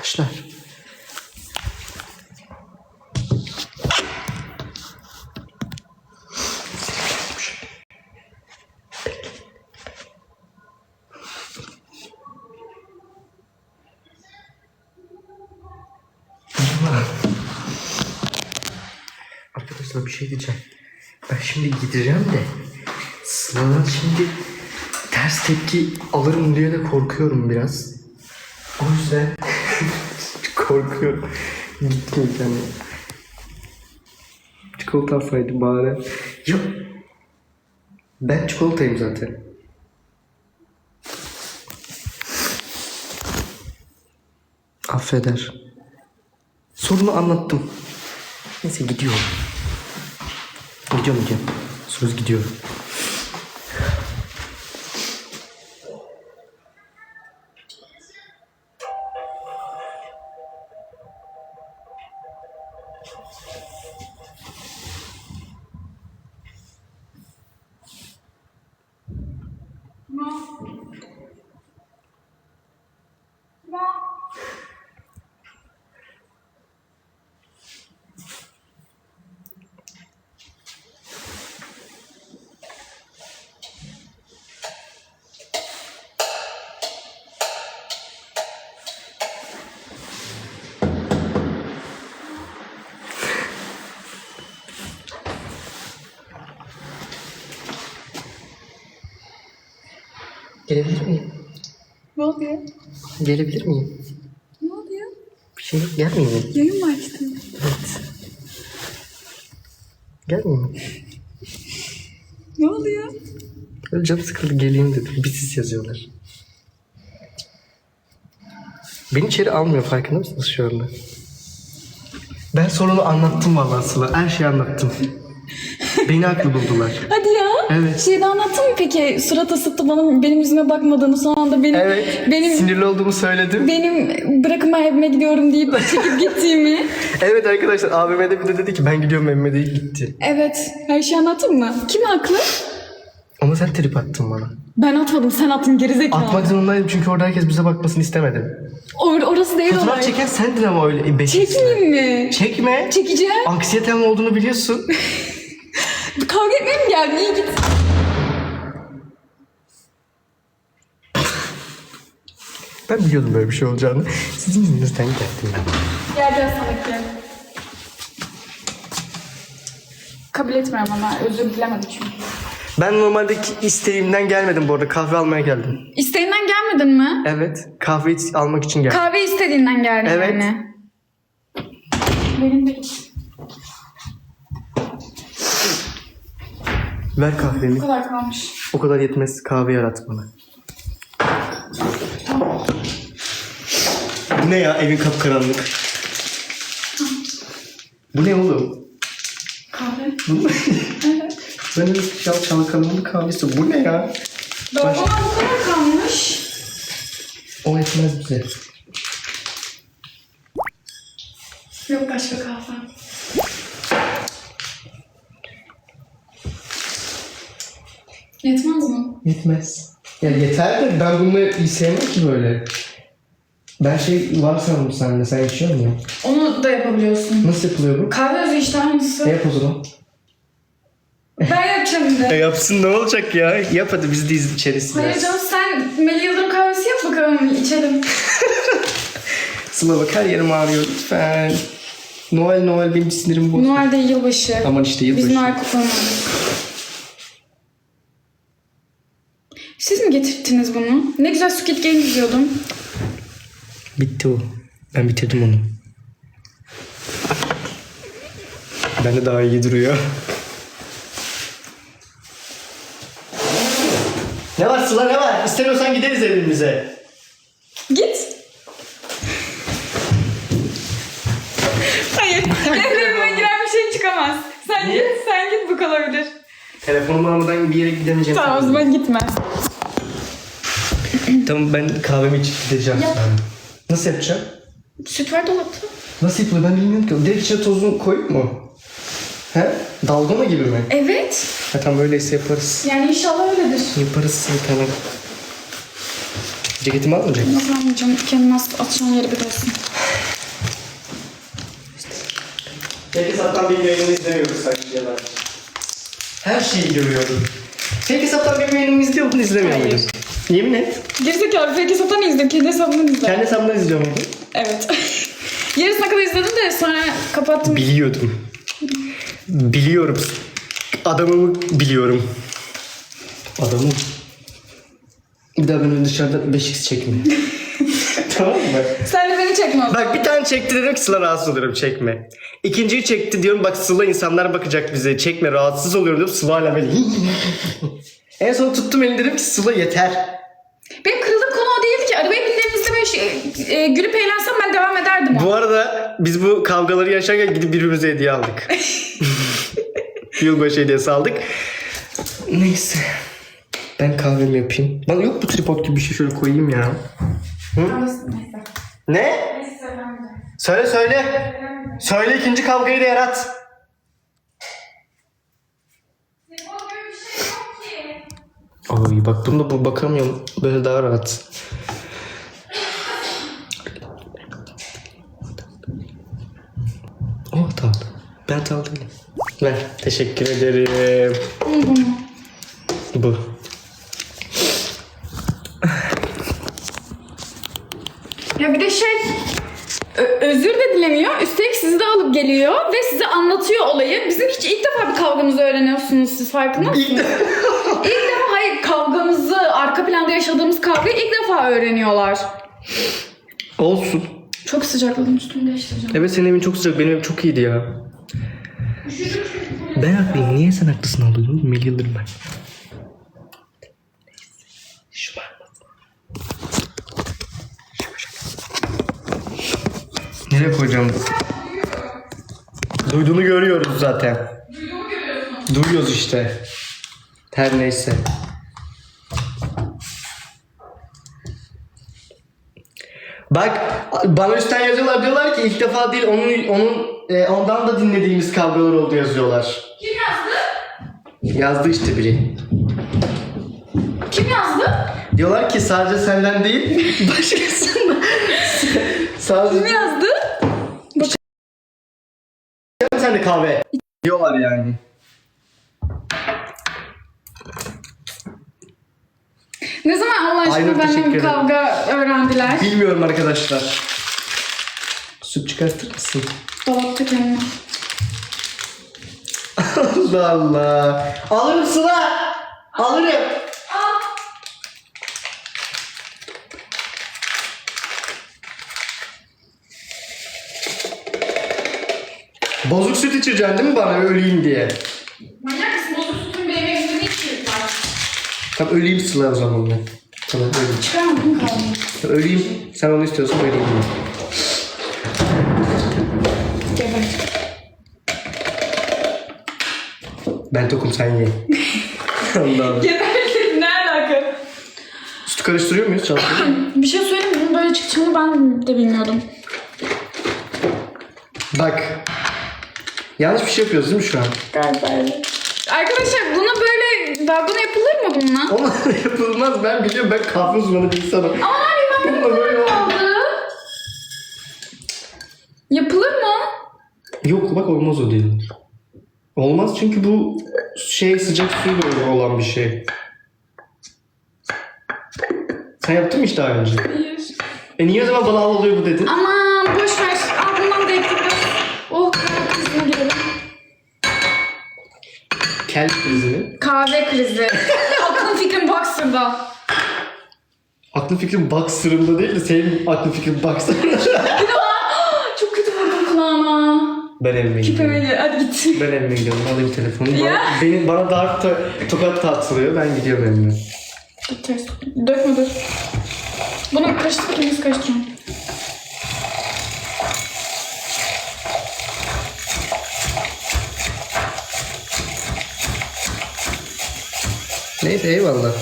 Arkadaşlar. Arkadaşlar bir şey diyeceğim. Ben şimdi gideceğim de Sıla'dan şimdi ters tepki alırım diye de korkuyorum biraz. O yüzden korkuyorum. Gitmeyeceğim ya. Çikolata alsaydı bari. Yok. Ben çikolatayım zaten. Affeder. Sorunu anlattım. Neyse gidiyorum. Gidiyorum gidiyorum. Söz gidiyorum. Gelebilir miyim? Ne oluyor? Gelebilir miyim? Ne oluyor? Bir şey yok. Gelmeyeyim mi? Yayın mı açtın? Evet. Gelmeyeyim mi? Ne oluyor? Öyle canım sıkıldı geleyim dedim. Bitsiz yazıyorlar. Beni içeri almıyor farkında mısınız şu anda? Ben sorunu anlattım vallahi Sıla. Her şeyi anlattım. Beni haklı buldular. Hadi ya. Evet. Şeyde anlattın mı peki? Surat asıp da bana benim yüzüme bakmadığını son anda benim Evet. benim Sinirli olduğumu söyledim. benim bırakın ben evime gidiyorum deyip çekip gittiğimi. Evet arkadaşlar AVM'de bir de dedi ki ben gidiyorum evime değil gitti. Evet. Her şeyi anlattın mı? Kim haklı? Ama sen trip attın bana. Ben atmadım. Sen attın gerizekalı. Atmak zorundaydım çünkü orada herkes bize bakmasını istemedim. Or- orası değil Fotoğraf olay. çeken sendin ama öyle. E, beş Çekmeyeyim mi? Çekme. Çekeceğim. Anksiyetem olduğunu biliyorsun. Kavga etmeye mi geldin? İyi git. Ben biliyordum böyle bir şey olacağını. Sizin yüzünüzden geldim ben. Geleceğiz sanki. Kabul etmiyorum ama özür dilemedi çünkü. Ben normaldeki isteğimden gelmedim bu arada. Kahve almaya geldim. İsteğinden gelmedin mi? Evet. Kahve almak için geldim. Kahve istediğinden geldin Evet. yani. Benim de Ver kahvemi. bu kadar kalmış. O kadar yetmez. Kahve yarat bana. Bu ne ya? Evin kapkaranlık. Bu ne oğlum? Kahve. Bu ne? ben öyle çal çalkalandı kahvesi. Bu ne ya? Dolma bu kadar kalmış. O yetmez bize. Yok başka kahve. Yetmez mi? Yetmez. Ya yeter de ben bunları iyi sevmem ki böyle. Ben şey var sanırım sende. Sen içiyor musun? Onu da yapabiliyorsun. Nasıl yapılıyor bu? Kahve özü işte aynısı. E yap o zaman. Ben yapacağım bir de. E yapsın ne olacak ya? Yap hadi biz de iz- içeriz Hayır biraz. canım sen Melih Yıldırım kahvesi yap bakalım içelim. Sıla bak her yerim ağrıyor lütfen. Noel Noel benim sinirim bozdu. Noel değil yılbaşı. Aman işte yılbaşı. Biz Noel kutlamadık. Siz mi getirttiniz bunu? Ne güzel Squid Game izliyordum. Bitti o. Ben bitirdim onu. Bende daha iyi duruyor. Ne var Sıla ne var? İstemiyorsan gideriz evimize. Git. Hayır. Evlerime giren bir şey çıkamaz. Sen Niye? git, sen git bu kalabilir. Telefonumu almadan bir yere gidemeyeceğim. Tamam o zaman gitme. Tamam ben kahvemi içip gideceğim. Yap. sonra. Nasıl yapacağım? Süt var dolapta. Nasıl yapılıyor ben bilmiyorum ki. Direkt içine tozunu koyup mu? He? Dalgona gibi mi? Evet. Ha tamam öyleyse yaparız. Yani inşallah öyledir. Yaparız bir tane. Ceketimi almayacak mısın? Nasıl anlayacağım? Kendine nasıl atacağın yeri biliyorsun. Peki Saptan benim yayınımı izlemiyoruz sanki ya Her şeyi görüyorum. Peki Saptan benim yayınımı izliyor muydun izlemiyor muydun? Yemin et. Gerizekalı fake hesaptan izledim. Kendi hesabımdan izledim. Kendi hesabımdan izliyor muydun? Evet. Yarısına kadar izledim de sonra kapattım. Biliyordum. Biliyorum. Adamımı biliyorum. Adamım. Bir daha beni dışarıda 5x çekme. tamam mı? Sen de beni çekme o zaman. Bak bir tane çekti dedim ki Sıla rahatsız oluyorum çekme. İkinciyi çekti diyorum bak Sıla insanlar bakacak bize çekme rahatsız oluyorum diyorum Sıla hala böyle En son tuttum elini dedim ki Sıla yeter. Benim kırıldığım konu o değildi ki. Arabaya bindiğimizde böyle şey, e, gülüp eğlensem ben devam ederdim. Bu arada biz bu kavgaları yaşarken gidip birbirimize hediye aldık. Yılbaşı hediyesi aldık. Neyse. Ben kahvemi yapayım. Bana yok bu tripod gibi bir şey şöyle koyayım ya. Ne? Söyle söyle. Söyle ikinci kavgayı da yarat. Ay bak bunda bu bakamıyorum. Böyle daha rahat. O hatalı. Ben değilim. Ver. Teşekkür ederim. Bu. Ya bir de şey ö- özür de dilemiyor. Üstelik sizi de alıp geliyor ve size anlatıyor olayı. Bizim hiç ilk defa bir kavgamızı öğreniyorsunuz siz farkında mısınız? İlk defa hayır kavgamızı, arka planda yaşadığımız kavgayı ilk defa öğreniyorlar. Olsun. Çok sıcakladım üstümü değiştireceğim. Evet senin evin çok sıcak. Benim evim çok iyiydi ya. Ben haklıyım. Niye sen haklısın alıyorsun? Melih Yıldırım ben. Şu var. Nereye koyacağım? Duyduğunu görüyoruz zaten. Duyuyoruz işte. Her neyse. Bak bana üstten yazıyorlar diyorlar ki ilk defa değil onun onun e, ondan da dinlediğimiz kavgalar oldu yazıyorlar. Kim yazdı? Yazdı işte biri. Kim yazdı? Diyorlar ki sadece senden değil başkasından. sadece Kim yazdı? sen de kahve. Diyorlar yani. Ne zaman Allah aşkına benden bir ederim. kavga öğrendiler? Bilmiyorum arkadaşlar. Süt çıkartır mısın? Dolapta kendime. Allah Allah. Alırım Sıla. Alırım. Bozuk süt içireceksin değil mi bana öleyim diye? Manyak mısın? Bozuk sütün benim evimde ne işi var? Tamam öleyim Sıla o zaman ben. Tamam öleyim. Kavgayı. Tamam, öleyim. Sen onu istiyorsan öleyim. Geber. Ben tokum sen ye. Allah Allah. Ne alaka? Sütü karıştırıyor muyuz? Muyuz? Bir şey söyleyeyim mi? Bunun böyle çıkacağını ben de bilmiyordum. Bak. Yanlış bir şey yapıyoruz değil mi şu an? Galiba öyle. Arkadaşlar buna böyle dalgona yapılır mı bununla? Ona yapılmaz ben biliyorum ben kahve uzmanı bir insanım. Ama abi ben Bununla böyle olmaz. Yapılır mı? Yok bak olmaz o değil. Olmaz çünkü bu şey sıcak suyla olan bir şey. Sen yaptın mı hiç daha önce? Hayır. E niye o zaman bana al oluyor bu dedin? Aman boş ver. Al bundan da biraz. Oh kahve krizine girelim. Kel krizi mi? Kahve krizi. Aklım fikrim Boxer'da. Aklın fikrin Boxer'ımda değil de senin aklın fikrin Boxer'ımda. Ben evime gidiyorum. Küpeme hadi git. Ben evime gidiyorum. Alayım telefonu. Bana, Ya. benim, bana darp to tokat tatılıyor. Ben gidiyorum evime. Dur, Ters. Dökme dur. Bunu karıştır ikimiz karıştıralım. Neyse eyvallah.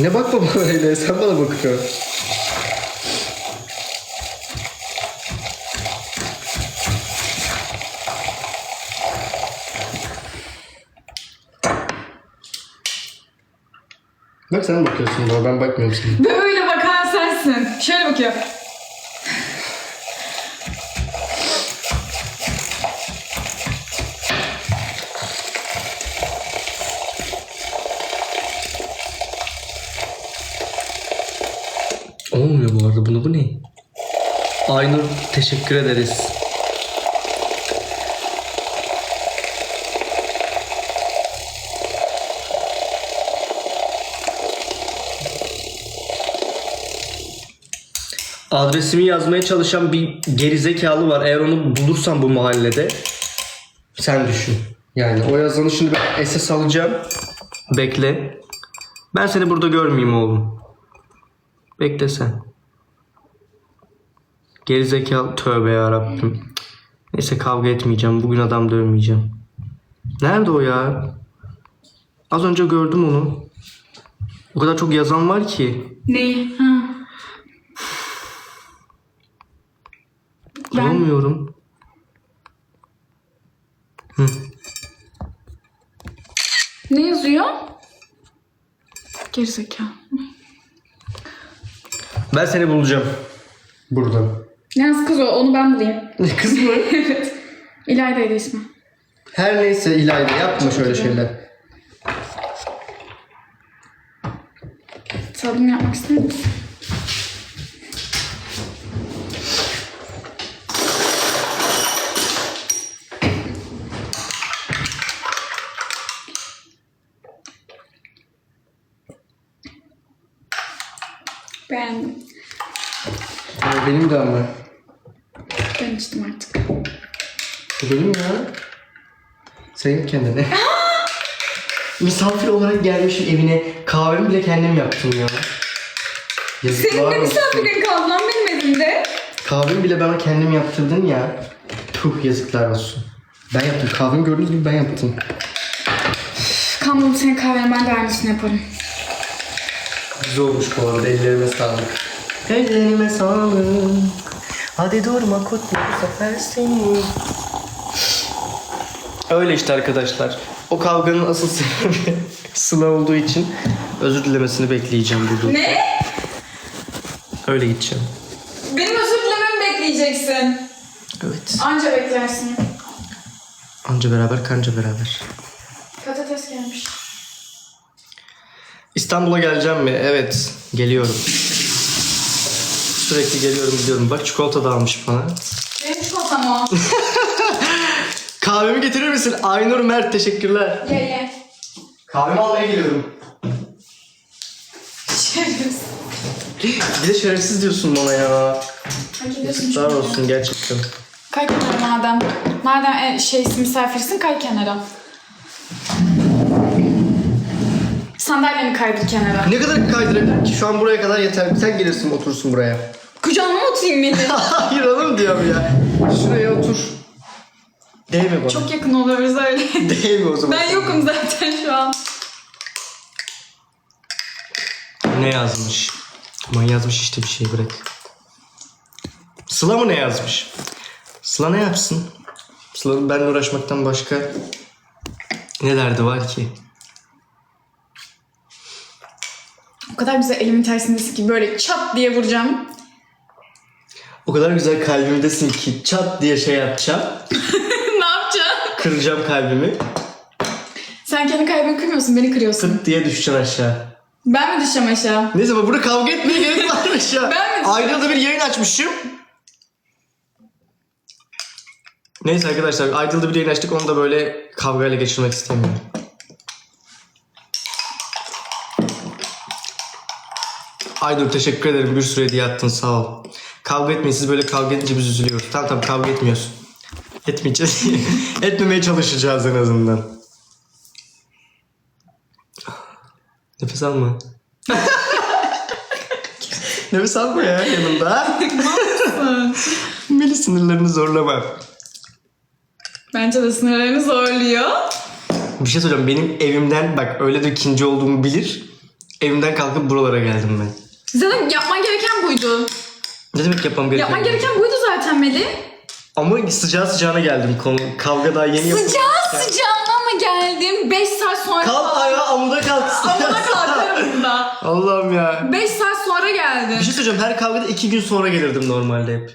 Ne bakma öyle sen bana bakıyorsun. Bak sen bakıyorsun bana ben bakmıyorum sana. Böyle bakan sensin. Şöyle bakıyor. Aynur teşekkür ederiz. Adresimi yazmaya çalışan bir gerizekalı var. Eğer onu bulursam bu mahallede sen düşün. Yani o yazanı şimdi ben SS alacağım. Bekle. Ben seni burada görmeyeyim oğlum. Bekle sen. Gerizekalı tövbe ya Rabbim. Neyse kavga etmeyeceğim. Bugün adam dövmeyeceğim. Nerede o ya? Az önce gördüm onu. O kadar çok yazan var ki. Neyi? Ha. Ben Bulamıyorum. ne yazıyor? Gerizekalı. Ben seni bulacağım. Burada. Yalnız kız o. Onu ben bulayım. Kız mı? evet. İlayda'ydı ismi. Her neyse İlayda yapma şöyle şeyler. Tadım yapmak ister misin? Beğendim. Benim de ama. İçtim artık. Bu benim ya. Sayın kendine. Misafir olarak gelmişim evine. Kahvemi bile kendim yaptım ya. Yazıklar Senin de olsun. misafirin kaldı lan benim evimde. Kahvemi bile bana kendim yaptırdın ya. Tuh yazıklar olsun. Ben yaptım. Kahvemi gördüğünüz gibi ben yaptım. Kandım senin kahveni ben de aynısını yaparım. Güzel olmuş bu arada. Ellerime sağlık. Ellerime sağlık. Hadi durma kutlu bu sefer seni. Öyle işte arkadaşlar. O kavganın asıl sebebi Sıla olduğu için özür dilemesini bekleyeceğim burada. Ne? Öyle gideceğim. Benim özür dilememi bekleyeceksin. Evet. Anca beklersin. Anca beraber kanca beraber. Patates gelmiş. İstanbul'a geleceğim mi? Evet. Geliyorum. Sürekli geliyorum gidiyorum. Bak çikolata da almış bana. Benim çikolatam o. Kahvemi getirir misin? Aynur Mert teşekkürler. ye ye. Kahvemi almaya geliyorum. Şerefsiz. Bir de şerefsiz diyorsun bana ya. Çünkü. olsun gerçekten. Kay kenara madem. Madem e, şeysin misafirsin kay kenara. Sandalyeni kaydır kenara. Ne kadar kaydırabilirim ki? Şu an buraya kadar yeter. Sen gelirsin oturursun buraya. Kucağına mı oturayım beni? Hayır oğlum diyorum ya. Şuraya otur. Değme bana. Çok yakın oluyoruz öyle. Değme o zaman. ben yokum zaten şu an. Ne yazmış? Aman yazmış işte bir şey bırak. Sıla mı ne yazmış? Sıla ne yapsın? Sıla'nın benimle uğraşmaktan başka ne derdi var ki? O kadar güzel elimin tersindesin ki böyle çat diye vuracağım. O kadar güzel kalbimdesin ki çat diye şey yapacağım. ne yapacaksın? Kıracağım kalbimi. Sen kendi kalbini kırmıyorsun, beni kırıyorsun. Tık diye düşeceksin aşağı. Ben mi düşeceğim aşağı? Neyse bak burada kavga etmeye gerek varmış ya. Ben mi- Ayda da bir yayın açmışım. Neyse arkadaşlar Aydıl'da bir yayın açtık onu da böyle kavgayla geçirmek istemiyorum. Aydur teşekkür ederim bir sürü hediye attın sağ ol. Kavga etmeyin siz böyle kavga edince biz üzülüyoruz. Tamam tamam kavga etmiyorsun. Etmeyeceğiz. Etmemeye çalışacağız en azından. Nefes alma. Nefes alma ya yanımda. Melih sınırlarını zorlama. Bence de sınırlarını zorluyor. Bir şey söyleyeceğim. Benim evimden bak öyle de ikinci olduğumu bilir. Evimden kalkıp buralara geldim ben. Zaten yapman gereken buydu. Ne demek yapmam gerekiyor? Yapman gereken buydu zaten Melih. Ama sıcağı sıcağına geldim. Konu, kavga daha yeni yapıldı. Sıcağı sıcağına mı geldim? 5 saat sonra Kalk ayağa amuda kalk. Amına kalkarım bunda. Allah'ım ya. 5 saat sonra Bir geldi. şey söyleyeceğim. Her kavgada iki gün sonra gelirdim normalde hep.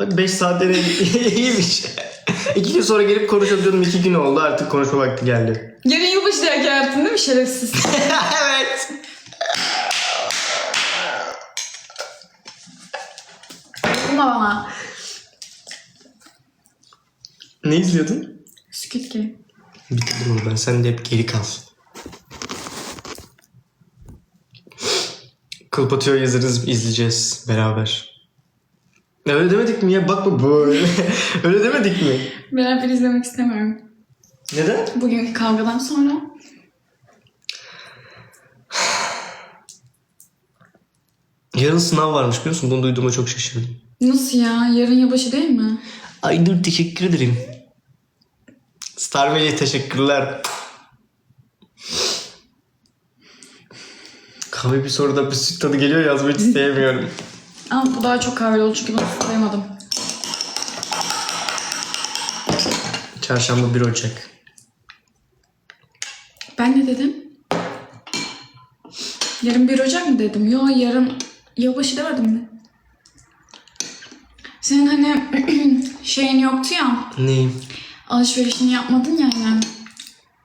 Bak 5 saatten iyiymiş. iki gün sonra gelip konuşabiliyordum. iki gün oldu artık konuşma vakti geldi. Yarın yılbaşı derken yaptın değil mi şerefsiz? evet. Buna bana. Ne izliyordun? Squid Game. Bitirdim onu ben. Sen de hep geri kal. Kılpatıyor yazarız izleyeceğiz beraber. Öyle demedik mi ya? Bakma böyle. Öyle demedik mi? Beraber izlemek istemiyorum. Neden? Bugünkü kavgadan sonra. Yarın sınav varmış biliyor musun? Bunu duyduğuma çok şaşırdım. Nasıl ya? Yarın yılbaşı değil mi? Ay dur teşekkür ederim. Star Melih teşekkürler. Kahve bir soruda bir süt tadı geliyor yazmak isteyemiyorum. Ama bu daha çok kahveli oldu çünkü bunu sayamadım. Çarşamba 1 Ocak. Ben ne dedim? Yarın 1 Ocak mı dedim? Yo yarın yılbaşı demedim mi? Senin hani şeyin yoktu ya. Neyim? Alışverişini yapmadın ya yani.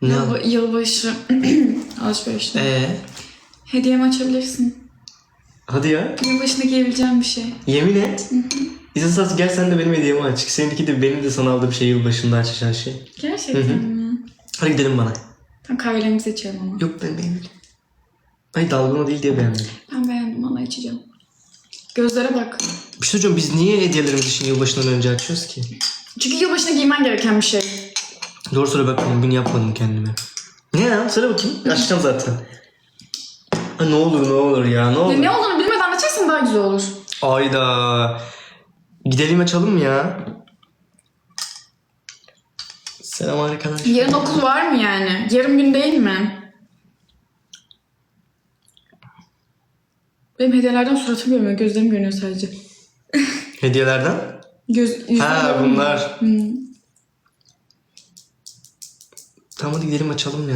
Ne? Yılba- yılbaşı alışverişini. Ee, Hediyemi açabilirsin. hadi ya. Yılbaşında giyebileceğim bir şey. Yemin et. İzin gel sen de benim hediyemi aç. Seninki de benim de sana aldığım şey yılbaşında açacağın şey. Gerçekten mi? Hadi gidelim bana. Tam kahvelerimizi içelim ama. Yok ben beğenmedim. Ay dalgona değil diye beğenmedim. Ben beğendim ama içeceğim. Gözlere bak. Bir şey söyleyeceğim biz niye hediyelerimizi için yılbaşından önce açıyoruz ki? Çünkü yılbaşında giymen gereken bir şey. Doğru söyle bak kombin yapmadım kendime. Ne ya? Söyle bakayım. Açacağım zaten. Ha, ne olur ne olur ya ne olur. Ya ne olduğunu bilmeden açarsan daha güzel olur. Ayda. Gidelim açalım mı ya? Selam arkadaşlar. Yarın okul var mı yani? Yarım gün değil mi? Benim hediyelerden suratım görmüyor. Gözlerim görünüyor sadece. Hediyelerden? Göz, yüzüm Ha görmüyor. bunlar. Hmm. Tamam hadi gidelim açalım ya.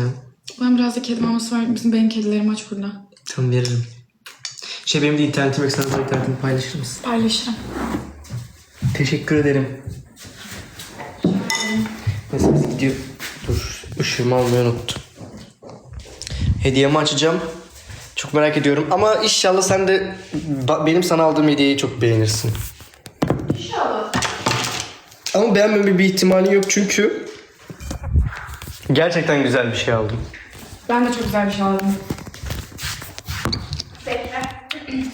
Ben biraz da kedi maması var. Bizim benim kedilerim aç burada. Tamam veririm. Şey benim de internetim yok. Sen de internetimi paylaşır mısın? Paylaşırım. Teşekkür ederim. Neyse biz gidiyor. Dur ışığımı almayı unuttum. Hediyemi açacağım. Çok merak ediyorum ama inşallah sen de ba- benim sana aldığım hediyeyi çok beğenirsin. İnşallah. Ama beğenmeme bir ihtimali yok çünkü gerçekten güzel bir şey aldım. Ben de çok güzel bir şey aldım.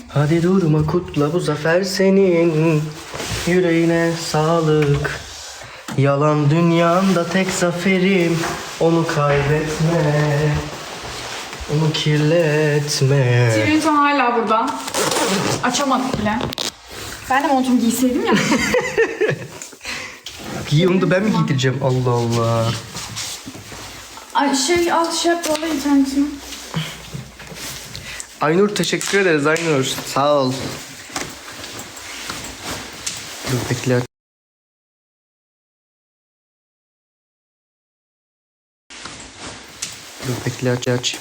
Hadi durma kutla bu zafer senin Yüreğine sağlık Yalan dünyamda tek zaferim Onu kaybetme Onu kirletme Trinton hala burada. Açamadık bile. Ben de montumu giyseydim ya. Giy onu da ben mi giydireceğim Allah Allah Ay şey al şey yap valla internetimi. Aynur teşekkür ederiz Aynur sağ ol Dur bekle Dur bekle aç aç